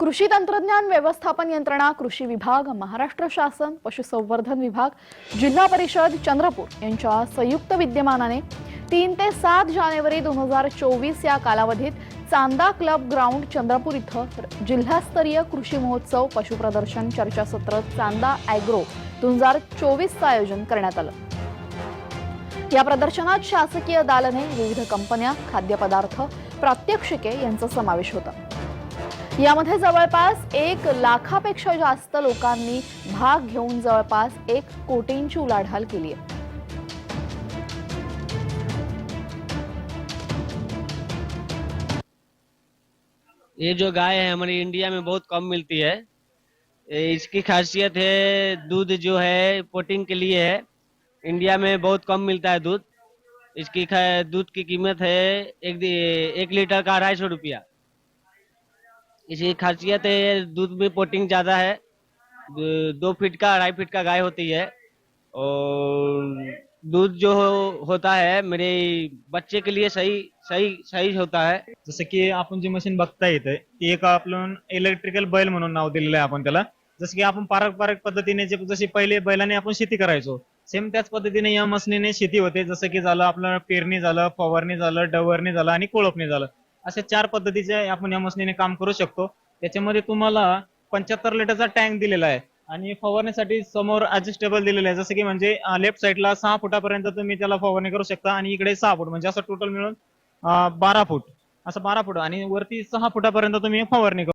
कृषी तंत्रज्ञान व्यवस्थापन यंत्रणा कृषी विभाग महाराष्ट्र शासन पशुसंवर्धन विभाग जिल्हा परिषद चंद्रपूर यांच्या संयुक्त विद्यमानाने तीन ते सात जानेवारी दोन हजार चोवीस या कालावधीत चांदा क्लब ग्राउंड चंद्रपूर इथं जिल्हास्तरीय कृषी महोत्सव पशुप्रदर्शन चर्चासत्र चांदा ॲग्रो दोन हजार चोवीसचं आयोजन करण्यात आलं. या प्रदर्शनात शासकीय दालने विविध कंपन्या खाद्यपदार्थ प्रात्यक्षिके यांचा समावेश होता. यामध्ये जवळपास एक लाखापेक्षा जास्त लोकांनी भाग घेऊन जवळपास एक कोटींची उलाढाल केली आहे. ये जो गाय है हमारी इंडिया में बहुत कम मिलती है। इसकी खासियत है दूध जो है पोटिंग के लिए है। इंडिया में बहुत कम मिलता है दूध। इसकी दूध की कीमत है एक एक लीटर का अढ़ाई सौ रुपया। इसकी खासियत है दूध में पोटिंग ज्यादा है। दो फीट का अढ़ाई फीट का गाय होती है। और दूध जो हो- होता है मेरे बच्चे के लिए सही सही सही होता है। जसं की आपण जी मशीन बघता येते ती एक आपण इलेक्ट्रिकल बैल म्हणून नाव दिलेलं आहे आपण त्याला. जसं की आपण पारंपरिक पद्धतीने जे जशी पहिले बैलाने आपण शेती करायचो सेम त्याच पद्धतीने या मशीनीने शेती होते. जसं की झालं आपलं पेरणी झालं फवारणी झालं डवरणी झालं आणि कोळपणी झालं. अशा चार पद्धतीचे आपण या मशीनीने काम करू शकतो. त्याच्यामध्ये तुम्हाला पंच्याहत्तर लिटरचा टँक दिलेला आहे आणि फवारण्यासाठी समोर ऍडजस्टेबल दिलेलं आहे. जसं की म्हणजे लेफ्ट साईडला सहा फुटापर्यंत तुम्ही त्याला फवारणी करू शकता आणि इकडे सहा फूट. म्हणजे असं टोटल मिळून बारा फूट. असं बारा फूट. आणि वरती सहा फुटापर्यंत तुम्ही फवारणी करू